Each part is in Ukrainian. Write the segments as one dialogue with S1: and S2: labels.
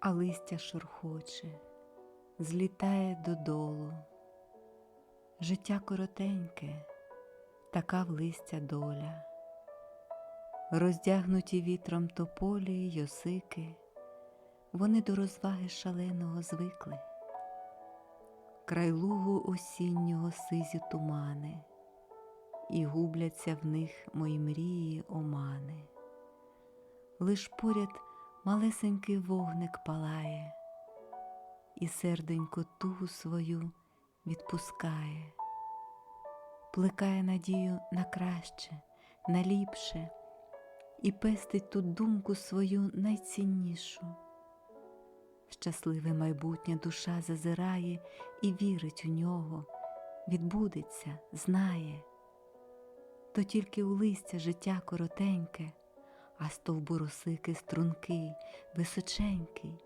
S1: а листя шурхоче, злітає додолу. Життя коротеньке, така в листя доля. Роздягнуті вітром тополі й осики, вони до розваги шаленого звикли. Край лугу осіннього сизі тумани, і губляться в них мої мрії омани. Лиш поряд малесенький вогник палає, і серденько тугу свою відпускає, плекає надію на краще, на ліпше, і пестить ту думку свою найціннішу. Щасливе майбутнє душа зазирає і вірить у нього, відбудеться, знає. То тільки у листя життя коротеньке, а стовбур осики стрункий, височенький,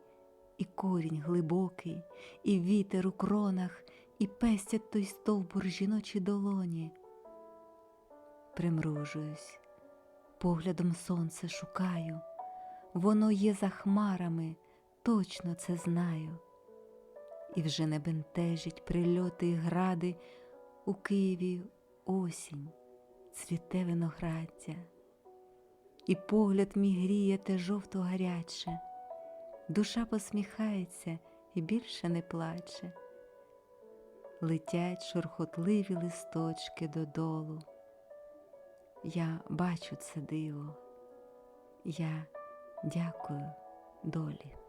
S1: і корінь глибокий, і вітер у кронах, і пестять той стовбур жіночі долоні. Примружуюсь, поглядом сонце шукаю, воно є за хмарами, точно це знаю. І вже не бентежить прильоти і гради у Києві осінь, цвіте винограддя, і погляд мій гріє те жовто гаряче, душа посміхається і більше не плаче. Летять шурхотливі листочки додолу. Я бачу це диво, я дякую долі.